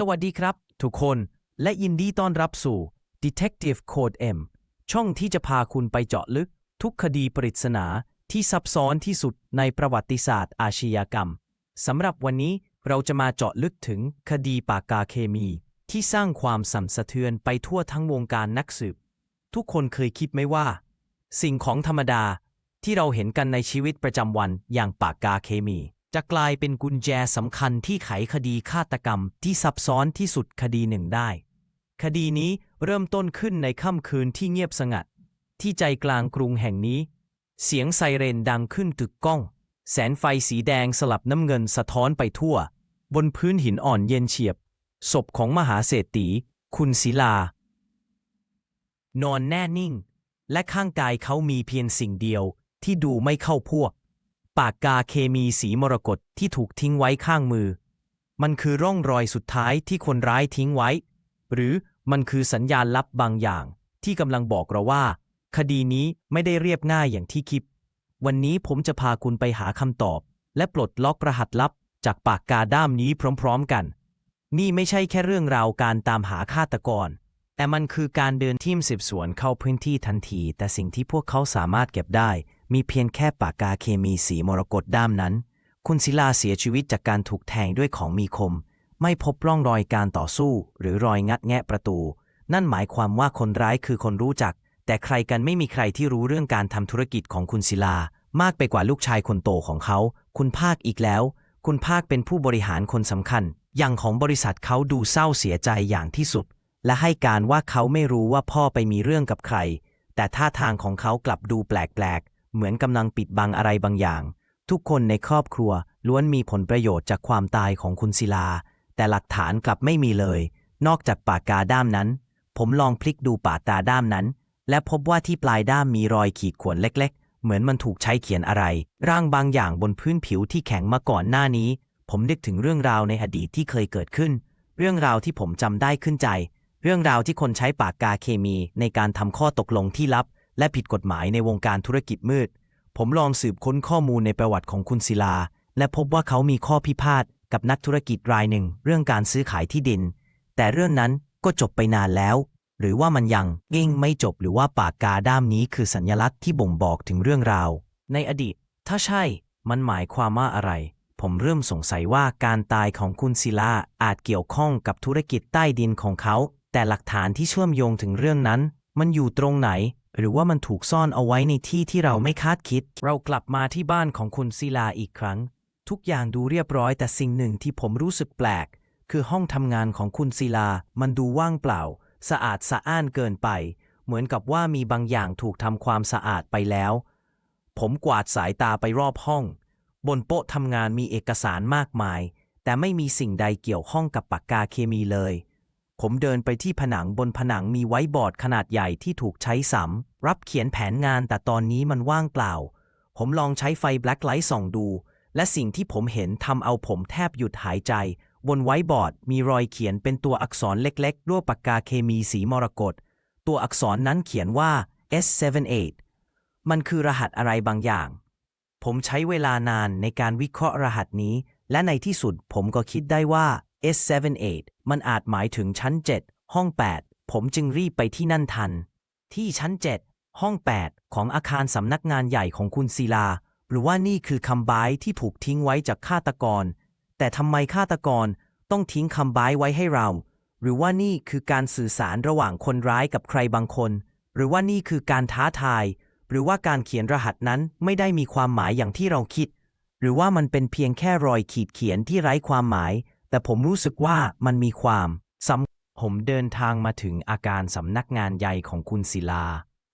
สวัสดีครับ ทุกคนและยินดีต้อนรับสู่ Detective Code M ช่องที่จะพาคุณไปเจาะลึก ทุกคดีปริศนาที่ซับซ้อนที่สุดในประวัติศาสตร์อาชญากรรมสำหรับวันนี้เราจะมาเจาะลึกถึงคดีปากกาเคมี ที่สร้างความสั่นสะเทือนไปทั่วทั้งวงการนักสืบ ทุกคนเคยคิดไหมว่า สิ่งของธรรมดาที่เราเห็นกันในชีวิตประจำวันอย่างปากกาเคมี จะกลายเป็นกุญแจสำคัญที่ไขคดีฆาตกรรมที่ซับซ้อนที่สุดคดีหนึ่งได้ คดีนี้เริ่มต้นขึ้นในค่ำคืนที่เงียบสงัด ที่ใจกลางกรุงแห่งนี้ เสียงไซเรนดังขึ้นตึกก้อง แสงไฟสีแดงสลับน้ำเงินสะท้อนไปทั่ว บนพื้นหินอ่อนเย็นเฉียบ ศพของมหาเศรษฐีคุณศิลา นอนแน่นิ่ง และข้างกายเขามีเพียงสิ่งเดียวที่ดูไม่เข้าพวก ปากกาเคมีสีมรกตที่ถูกทิ้งไว้ข้างมือ มันคือร่องรอยสุดท้ายที่คนร้ายทิ้งไว้ หรือมันคือสัญญาณลับบางอย่าง ที่กำลังบอกเราว่า คดีนี้ไม่ได้เรียบง่ายอย่างที่คิด วันนี้ผมจะพาคุณไปหาคำตอบ และปลดล็อกรหัสลับจากปากกาด้ามนี้พร้อมๆกัน นี่ไม่ใช่แค่เรื่องราวการตามหาฆาตกร แต่มันคือการเดินทีมสืบสวนเข้าพื้นที่ทันที แต่สิ่งที่พวกเขาสามารถเก็บได้ มีเพียงแค่ปากกาเคมีสีมรกตด้ามนั้น คุณศิลาเสียชีวิตจากการถูกแทงด้วยของมีคม ไม่พบร่องรอยการต่อสู้ หรือรอยงัดแงะประตู นั่นหมายความว่าคนร้ายคือคนรู้จัก แต่ใครกันไม่มีใครที่รู้เรื่องการทำธุรกิจของคุณศิลามากไปกว่าลูกชายคนโตของเขา คุณภาคอีกแล้ว คุณภาคเป็นผู้บริหารคนสำคัญ อย่างของบริษัทเขาดูเศร้าเสียใจอย่างที่สุด และให้การว่าเขาไม่รู้ว่าพ่อไปมีเรื่องกับใคร แต่ท่าทางของเขากลับดูแปลกๆ เหมือนกำลังปิดบังอะไรบางอย่าง ทุกคนในครอบครัวล้วนมีผลประโยชน์จากความตายของคุณศิลา แต่หลักฐานกลับไม่มีเลย นอกจากปากกาด้ามนั้น ผมลองพลิกดูปากกาด้ามนั้น และพบว่าที่ปลายด้ามมีรอยขีดข่วนเล็ก ๆ เหมือนมันถูกใช้เขียนอะไร ร่างบางอย่างบนพื้นผิวที่แข็งมาก่อนหน้านี้ ผมนึกถึงเรื่องราวในอดีตที่เคยเกิดขึ้น เรื่องราวที่ผมจำได้ขึ้นใจ เรื่องราวที่คนใช้ปากกาเคมีในการทำข้อตกลงที่ลับ และผิดกฎหมายในวงการธุรกิจมืด ผมลองสืบค้นข้อมูลในประวัติของคุณศิลา และพบว่าเขามีข้อพิพาทกับนักธุรกิจรายหนึ่ง เรื่องการซื้อขายที่ดิน แต่เรื่องนั้นก็จบไปนานแล้ว หรือว่ามันยังยิ่งไม่จบหรือว่าปากกาด้ามนี้คือสัญลักษณ์ที่บ่งบอกถึงเรื่องราว ในอดีต ถ้าใช่มันหมายความว่าอะไร ผมเริ่มสงสัยว่าการตายของคุณศิลาอาจเกี่ยวข้องกับธุรกิจใต้ดินของเขา แต่หลักฐานที่เชื่อมโยงถึงเรื่องนั้น มันอยู่ตรงไหน หรือว่ามันถูกซ่อนเอาไว้ในที่ที่เราไม่คาดคิด เรากลับมาที่บ้านของคุณศิลาอีกครั้ง ทุกอย่างดูเรียบร้อยแต่สิ่งหนึ่งที่ผมรู้สึกแปลก คือห้องทำงานของคุณศิลา มันดูว่างเปล่า สะอาดสะอ้านเกินไป เหมือนกับว่ามีบางอย่างถูกทำความสะอาดไปแล้ว ผมกวาดสายตาไปรอบห้อง บนโต๊ะทำงานมีเอกสารมากมาย แต่ไม่มีสิ่งใดเกี่ยวข้องกับปากกาเคมีเลย ผมเดินไปที่ผนังบนผนังมีไว้บอร์ดขนาดใหญ่ที่ถูกใช้สำรับเขียนแผนงานแต่ตอนนี้มันว่างเปล่า ผมลองใช้ไฟแบล็คไลท์ส่องดู และสิ่งที่ผมเห็นทำเอาผมแทบหยุดหายใจ บนไว้บอร์ดมีรอยเขียนเป็นตัวอักษรเล็กๆด้วยปากกาเคมีสีมรกต ตัวอักษรนั้นเขียนว่า S78 มันคือรหัสอะไรบางอย่าง ผมใช้เวลานานในการวิเคราะห์รหัสนี้ และในที่สุดผมก็คิดได้ว่า S78 มันอาจหมายถึงชั้น 7 ห้อง 8 ผมจึงรีบไปที่นั่นทัน ที่ชั้น 7 ห้อง 8 ของอาคารสำนักงานใหญ่ของคุณศิลา หรือว่านี่คือคำบายที่ถูกทิ้งไว้จากฆาตกร แต่ทำไมฆาตกรต้องทิ้งคำบายไว้ให้เรา หรือว่านี่คือการสื่อสารระหว่างคนร้ายกับใครบางคน หรือว่านี่คือการท้าทาย หรือว่าการเขียนรหัสนั้นไม่ได้มีความหมายอย่างที่เราคิด หรือว่ามันเป็นเพียงแค่รอยขีดเขียนที่ไร้ความหมาย แต่ผมรู้สึกว่ามันมีความสำผมเดินทางมาถึงอาการสำนักงานใหญ่ของคุณศิลา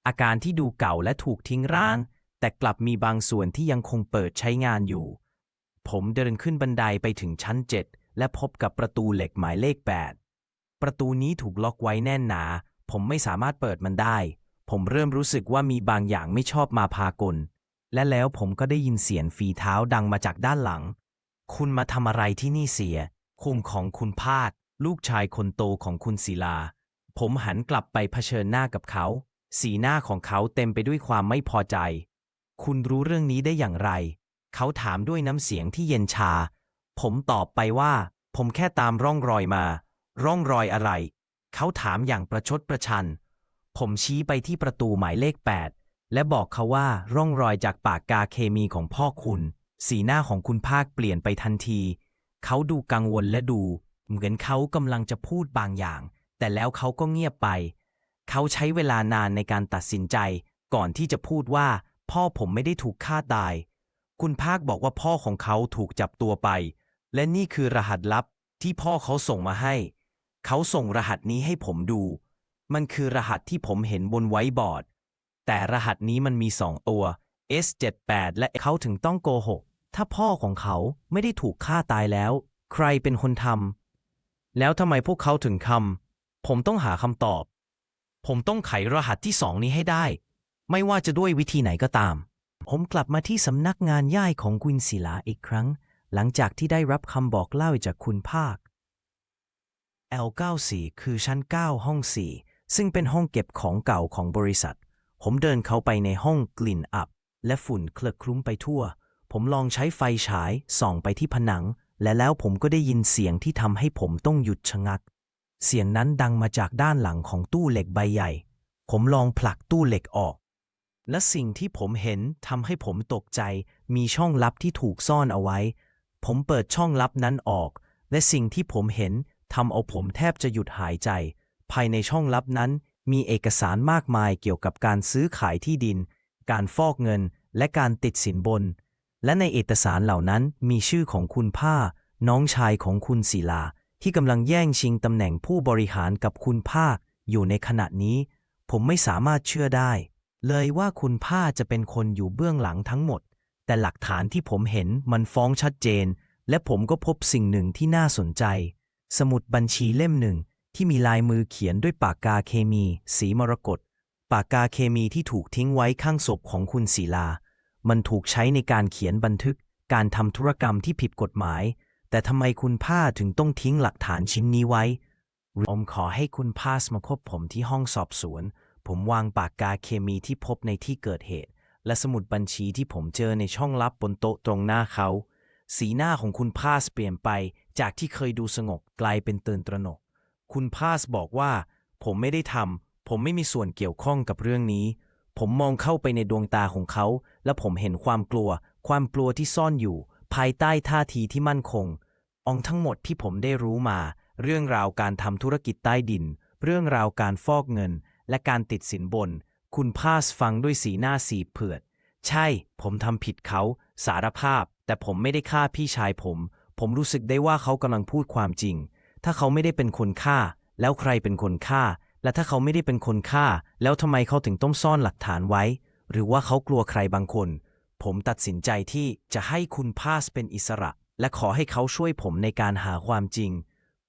อาการที่ดูเก่าและถูกทิ้งร้าง แต่กลับมีบางส่วนที่ยังคงเปิดใช้งานอยู่ ผมเดินขึ้นบันไดไปถึงชั้น7และพบกับประตูเหล็กหมายเลข 8 ประตูนี้ถูกล็อกไว้แน่นหนา ผมไม่สามารถเปิดมันได้ ผมเริ่มรู้สึกว่ามีบางอย่างไม่ชอบมาพากล และแล้วผมก็ได้ยินเสียงฝีเท้าดังมาจากด้านหลัง คุณมาทำอะไรที่นี่เสีย คุมของคุณภาคลูกชายคนโตของคุณศิลา ผมหันกลับไปเผชิญหน้ากับเขา สีหน้าของเขาเต็มไปด้วยความไม่พอใจ คุณรู้เรื่องนี้ได้อย่างไร เขาถามด้วยน้ำเสียงที่เย็นชา ผมตอบไปว่า ผมแค่ตามร่องรอยมา ร่องรอยอะไร เขาถามอย่างประชดประชัน ผมชี้ไปที่ประตูหมายเลข 8 และบอกเขาว่าร่องรอยจากปากกาเคมีของพ่อคุณ สีหน้าของคุณภาคเปลี่ยนไปทันที เขาดูกังวลและดู เหมือนเขากำลังจะพูดบางอย่าง แต่แล้วเขาก็เงียบไป เขาใช้เวลานานในการตัดสินใจ ก่อนที่จะพูดว่า พ่อผมไม่ได้ถูกฆ่าตาย คุณภาคบอกว่าพ่อของเขาถูกจับตัวไป และนี่คือรหัสลับที่พ่อเขาส่งมาให้ เขาส่งรหัสนี้ให้ผมดู มันคือรหัสที่ผมเห็นบนไวบอร์ด แต่รหัสนี้มันมีสองตัว S78 และเขาถึงต้องโกหก ถ้าพ่อของเขาไม่ได้ถูกฆ่าตายแล้ว ใครเป็นคนทำแล้วทำไมพวกเขาถึงทำผมต้องหาคำตอบ ผมต้องไขรหัสที่สองนี้ให้ได้ ไม่ว่าจะด้วยวิธีไหนก็ตาม ผมกลับมาที่สำนักงานย่ายของกุนศิลาอีกครั้ง หลังจากที่ได้รับคำบอกเล่าจากคุณภาค L94 คือชั้น 9 ห้อง 4 ซึ่งเป็นห้องเก็บของเก่าของบริษัท ผมเดินเข้าไปในห้องกลิ่นอับ และฝุ่นเคลือบคลุ้มไปทั่ว ผมลองใช้ไฟฉายส่องไปที่ผนัง และแล้วผมก็ได้ยินเสียงที่ทำให้ผมต้องหยุดชะงัก เสียงนั้นดังมาจากด้านหลังของตู้เหล็กใบใหญ่ ผมลองผลักตู้เหล็กออก และสิ่งที่ผมเห็นทำให้ผมตกใจ มีช่องลับที่ถูกซ่อนเอาไว้ ผมเปิดช่องลับนั้นออก และสิ่งที่ผมเห็นทำเอาผมแทบจะหยุดหายใจ ภายในช่องลับนั้น มีเอกสารมากมายเกี่ยวกับการซื้อขายที่ดิน การฟอกเงิน และการติดสินบน และในเอกสารเหล่านั้นมีชื่อของคุณผ้า น้องชายของคุณศิลา ที่กำลังแย่งชิงตำแหน่งผู้บริหารกับคุณภาคอยู่ในขณะนี้ ผมไม่สามารถเชื่อได้ เลยว่าคุณผ้าจะเป็นคนอยู่เบื้องหลังทั้งหมด แต่หลักฐานที่ผมเห็นมันฟ้องชัดเจน และผมก็พบสิ่งหนึ่งที่น่าสนใจ สมุดบัญชีเล่มหนึ่งที่มีลายมือเขียนด้วยปากกาเคมี สีมรกตปากกาเคมีที่ถูกทิ้งไว้ข้างศพของคุณศิลา มันถูกใช้ในการเขียนบันทึกการทำธุรกรรมที่ผิดกฎหมาย แต่ทำไมคุณผ้าถึงต้องทิ้งหลักฐานชิ้นนี้ไว้ผมขอให้คุณพาสมาพบผมที่ห้องสอบสวน ผมวางปากกาเคมีที่พบในที่เกิดเหตุ และสมุดบัญชีที่ผมเจอในช่องลับบนโต๊ะตรงหน้าเขา สีหน้าของคุณพาสเปลี่ยนไป จากที่เคยดูสงบกลายเป็นตื่นตระหนก คุณพาสบอกว่า ผมไม่ได้ทำผมไม่มีส่วนเกี่ยวข้องกับเรื่องนี้ ผมมองเข้าไปในดวงตาของเขา และผมเห็นความกลัว ความกลัวที่ซ่อนอยู่ ภายใต้ท่าทีที่มั่นคง องทั้งหมดที่ผมได้รู้มา เรื่องราวการทำธุรกิจใต้ดิน เรื่องราวการฟอกเงิน และการติดสินบน คุณพาสฟังด้วยสีหน้าสีเผือด ใช่ ผมทำผิดเขา สารภาพ แต่ผมไม่ได้ฆ่าพี่ชายผม ผมรู้สึกได้ว่าเขากำลังพูดความจริง ถ้าเขาไม่ได้เป็นคนฆ่า แล้วใครเป็นคนฆ่า และถ้าเขาไม่ได้เป็นคนฆ่า แล้วทำไมเขาถึงต้องซ่อนหลักฐานไว้ หรือว่าเขากลัวใครบางคน ผมตัดสินใจที่จะให้คุณพาสเป็นอิสระ และขอให้เขาช่วยผมในการหาความจริง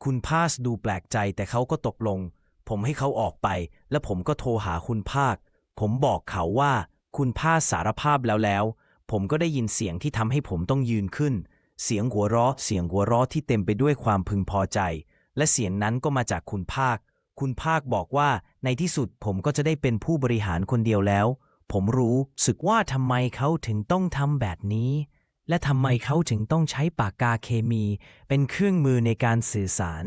คุณพาสดูแปลกใจแต่เขาก็ตกลง ผมให้เขาออกไป และผมก็โทรหาคุณภาค ผมบอกเขาว่า คุณพาสสารภาพแล้วแล้ว ผมก็ได้ยินเสียงที่ทำให้ผมต้องยืนขึ้น เสียงหัวเราะ เสียงหัวเราะที่เต็มไปด้วยความพึงพอใจ และเสียงนั้นก็มาจากคุณภาค คุณภาคบอกว่าในที่สุดผมก็จะได้เป็นผู้บริหารคนเดียวแล้ว ผมรู้สึกว่าทำไมเขาถึงต้องทำแบบนี้ และทำไมเขาถึงต้องใช้ปากกาเคมี เป็นเครื่องมือในการสื่อสาร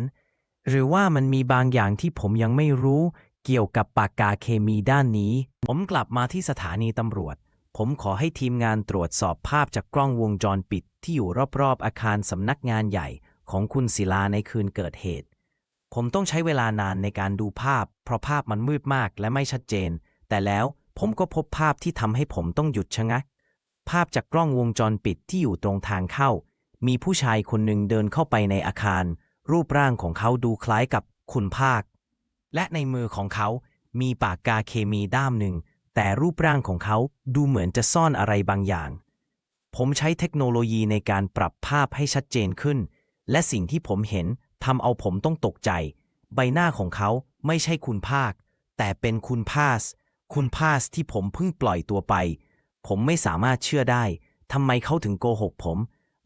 หรือว่ามันมีบางอย่างที่ผมยังไม่รู้ เกี่ยวกับปากกาเคมีด้านนี้ ผมกลับมาที่สถานีตำรวจ ผมขอให้ทีมงานตรวจสอบภาพจากกล้องวงจรปิด ที่อยู่รอบๆอาคารสำนักงานใหญ่ของคุณศิลาในคืนเกิดเหตุ ผมต้องใช้เวลานานในการดูภาพ เพราะภาพมันมืดมากและไม่ชัดเจน แต่แล้วผมก็พบภาพที่ทำให้ผมต้องหยุดชะงัก ภาพจากกล้องวงจรปิดที่อยู่ตรงทางเข้า มีผู้ชายคนหนึ่งเดินเข้าไปในอาคาร รูปร่างของเขาดูคล้ายกับคุณภาค และในมือของเขา มีปากกาเคมีด้ามหนึ่ง แต่รูปร่างของเขาดูเหมือนจะซ่อนอะไรบางอย่าง ผมใช้เทคโนโลยีในการปรับภาพให้ชัดเจนขึ้น และสิ่งที่ผมเห็น ทำเอาผมต้องตกใจ ใบหน้าของเขาไม่ใช่คุณภาค แต่เป็นคุณพาส คุณพาสที่ผมเพิ่งปล่อยตัวไป ผมไม่สามารถเชื่อได้ทำไมเขาถึงโกหกผม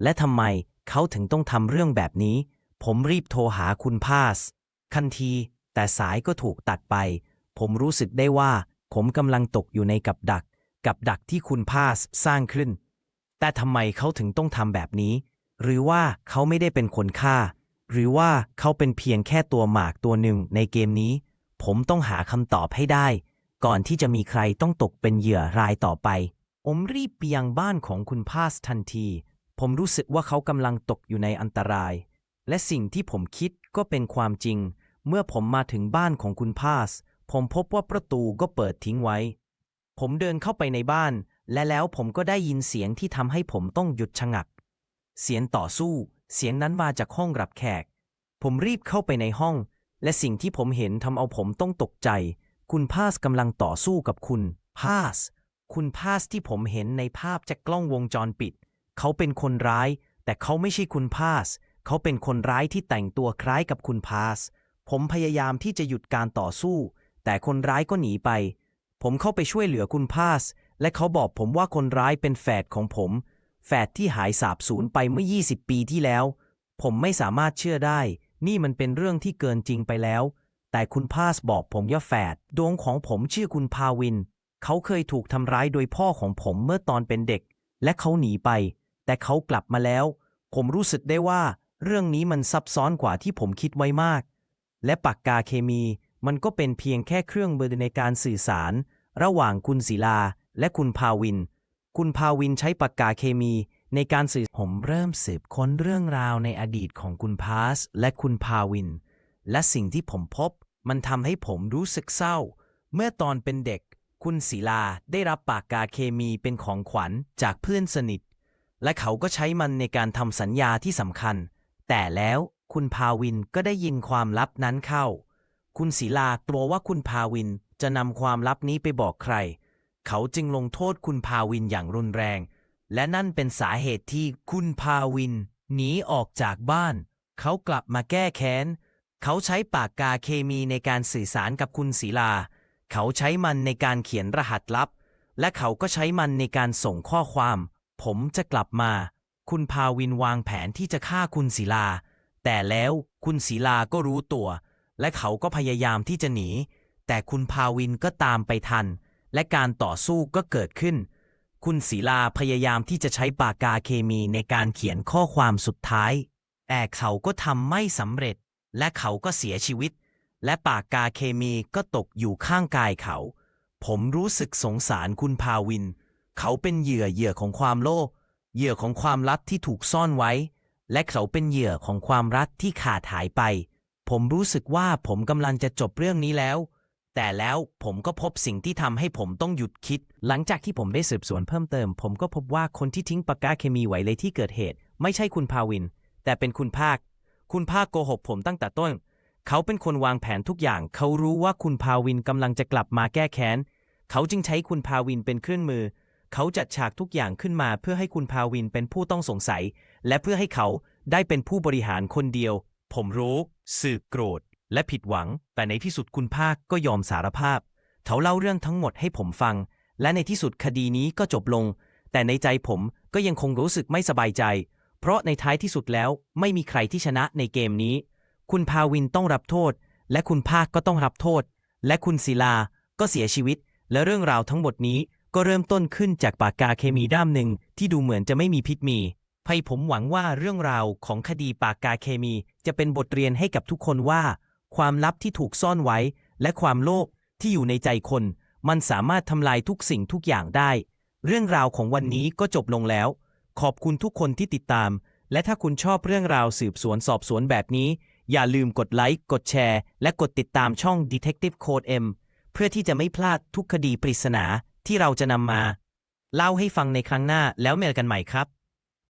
และทำไมเขาถึงต้องทำเรื่องแบบนี้ ผมรีบโทรหาคุณพาสทันที แต่สายก็ถูกตัดไป ผมรู้สึกได้ว่า ผมกำลังตกอยู่ในกับดัก กับดักที่คุณพาสสร้างขึ้น แต่ทำไมเขาถึงต้องทำแบบนี้ หรือว่าเขาไม่ได้เป็นคนฆ่า หรือว่าเขาเป็นเพียงแค่ตัวหมากตัวหนึ่งในเกมนี้ ผมต้องหาคำตอบให้ได้ ก่อนที่จะมีใครต้องตกเป็นเหยื่อรายต่อไป ผมรีบไปยังบ้านของคุณพาสทันที ผมรู้สึกว่าเขากำลังตกอยู่ในอันตราย และสิ่งที่ผมคิดก็เป็นความจริง เมื่อผมมาถึงบ้านของคุณพาส ผมพบว่าประตูก็เปิดทิ้งไว้ ผมเดินเข้าไปในบ้าน และแล้วผมก็ได้ยินเสียงที่ทำให้ผมต้องหยุดชะงัก เสียงต่อสู้ เสียงนั้นมาจากห้องรับแขก ผมรีบเข้าไปในห้อง และสิ่งที่ผมเห็นทำเอาผมต้องตกใจ คุณพาสกำลังต่อสู้กับคุณพาส คุณพาสที่ผมเห็นในภาพจากกล้องวงจรปิด เขาเป็นคนร้าย แต่เขาไม่ใช่คุณพาส เขาเป็นคนร้ายที่แต่งตัวคล้ายกับคุณพาส ผมพยายามที่จะหยุดการต่อสู้ แต่คนร้ายก็หนีไป ผมเข้าไปช่วยเหลือคุณพาส และเขาบอกผมว่าคนร้ายเป็นแฝดของผม แฝดที่หายสาบสูญไปเมื่อ 20 ปีที่แล้ว ผมไม่สามารถเชื่อได้ นี่มันเป็นเรื่องที่เกินจริงไปแล้ว แต่คุณพาสบอกผมว่าแฝดดวงของผมชื่อคุณพาวิน เขาเคยถูกทำร้ายโดยพ่อของผมเมื่อตอนเป็นเด็ก และเขาหนีไป แต่เขากลับมาแล้ว ผมรู้สึกได้ว่า เรื่องนี้มันซับซ้อนกว่าที่ผมคิดไว้มาก และปากกาเคมีมันก็เป็นเพียงแค่เครื่องมือในการสื่อสาร ระหว่างคุณศิลาและคุณพาวิน คุณพาวินใช้ปากกาเคมีในการสื่อผมเริ่มสืบค้นเรื่องราวในอดีตของคุณพาสและคุณพาวิน และสิ่งที่ผมพบมันทำให้ผมรู้สึกเศร้า เมื่อตอนเป็นเด็ก คุณศิลาได้รับปากกาเคมีเป็นของขวัญจากเพื่อนสนิท และเขาก็ใช้มันในการทำสัญญาที่สำคัญ แต่แล้วคุณพาวินก็ได้ยินความลับนั้นเข้า คุณศิลากลัวว่าคุณพาวินจะนำความลับนี้ไปบอกใคร เขาจึงลงโทษคุณพาวินอย่างรุนแรง และนั่นเป็นสาเหตุที่คุณพาวิน หนีออกจากบ้าน เขากลับมาแก้แค้น เขาใช้ปากกาเคมีในการสื่อสารกับคุณศิลา เขาใช้มันในการเขียนรหัสลับ และเขาก็ใช้มันในการส่งข้อความ ผมจะกลับมา คุณพาวินวางแผนที่จะฆ่าคุณศิลา แต่แล้วคุณศิลาก็รู้ตัว และเขาก็พยายามที่จะหนี แต่คุณพาวินก็ตามไปทัน และการต่อสู้ก็เกิดขึ้น คุณศิลาพยายามที่จะใช้ปากกาเคมีในการเขียนข้อความสุดท้าย แต่เขาก็ทำไม่สำเร็จ และเขาก็เสียชีวิต และปากกาเคมีก็ตกอยู่ข้างกายเขา ผมรู้สึกสงสารคุณพาวิน เขาเป็นเหยื่อเหยื่อของความโลภเหยื่อของความลับที่ถูกซ่อนไว้ และเขาเป็นเหยื่อของความรักที่ขาดหายไป ผมรู้สึกว่าผมกำลังจะจบเรื่องนี้แล้ว แต่แล้วผมก็พบสิ่งที่ทำให้ผมต้องหยุดคิด หลังจากที่ผมได้สืบสวนเพิ่มเติม ผมก็พบว่าคนที่ทิ้งปากกาเคมีไว้ในที่เกิดเหตุ ไม่ใช่คุณพาวิน แต่เป็นคุณภาค คุณภาคโกหกผมตั้งแต่ต้น เขาเป็นคนวางแผนทุกอย่าง เขารู้ว่าคุณพาวินกำลังจะกลับมาแก้แค้น เขาจึงใช้คุณพาวินเป็นเครื่องมือ เขาจัดฉากทุกอย่างขึ้นมา เพื่อให้คุณพาวินเป็นผู้ต้องสงสัย และเพื่อให้เขาได้เป็นผู้บริหารคนเดียว ผมรู้สึกโกรธ และผิดหวัง แต่ในที่สุดคุณภาคก็ยอมสารภาพ เขาเล่าเรื่องทั้งหมดให้ผมฟัง และในที่สุดคดีนี้ก็จบลง แต่ในใจผมก็ยังคงรู้สึกไม่สบายใจ เพราะในท้ายที่สุดแล้วไม่มีใครที่ชนะในเกมนี้ คุณพาวินต้องรับโทษ และคุณภาคก็ต้องรับโทษ และคุณศิลาก็เสียชีวิต และเรื่องราวทั้งหมดนี้ก็เริ่มต้นขึ้นจากปากกาเคมีด้ามหนึ่งที่ดูเหมือนจะไม่มีพิษมีภัยผมหวังว่าเรื่องราวของคดีปากกาเคมีจะเป็นบทเรียนให้กับทุกคนว่า ความลับที่ถูกซ่อนไว้ และความโลภที่อยู่ในใจคน มันสามารถทำลายทุกสิ่งทุกอย่างได้ เรื่องราวของวันนี้ก็จบลงแล้ว ขอบคุณทุกคนที่ติดตาม และถ้าคุณชอบเรื่องราวสืบสวนสอบสวนแบบนี้ อย่าลืมกดไลค์กดแชร์ และกดติดตามช่อง Detective Code M เพื่อที่จะไม่พลาดทุกคดีปริศนาที่เราจะนำมา เล่าให้ฟังในครั้งหน้าแล้วเมลกันใหม่ครับ